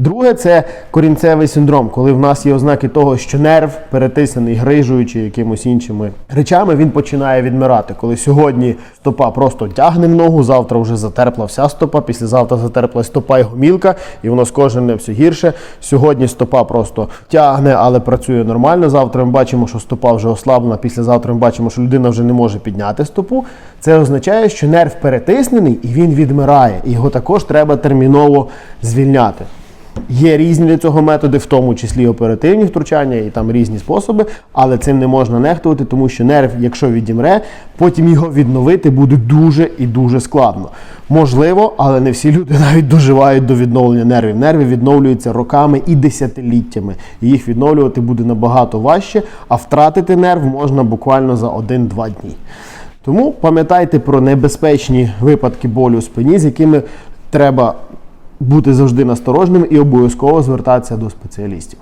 Друге, це корінцевий синдром, коли в нас є ознаки того, що нерв перетисаний грижею чи якимось іншими речами, він починає відмирати. Коли сьогодні стопа просто тягне ногу, завтра вже затерпла вся стопа, післязавтра затерпла стопа і гомілка, і воно з кожним все гірше. Сьогодні стопа просто тягне, але працює нормально. Завтра ми бачимо, що стопа вже ослаблена. Післязавтра ми бачимо, що людина вже не може підняти стопу. Це означає, що нерв перетиснений і він відмирає. І його також треба терміново звільняти. Є різні для цього методи, в тому числі оперативні втручання і там різні способи, але цим не можна нехтувати, тому що нерв, якщо відімре, потім його відновити буде дуже і дуже складно. Можливо, але не всі люди навіть доживають до відновлення нервів. Нерви відновлюються роками і десятиліттями. І їх відновлювати буде набагато важче, а втратити нерв можна буквально за 1-2 дні. Тому пам'ятайте про небезпечні випадки болю у спині, з якими треба бути завжди насторожним і обов'язково звертатися до спеціалістів.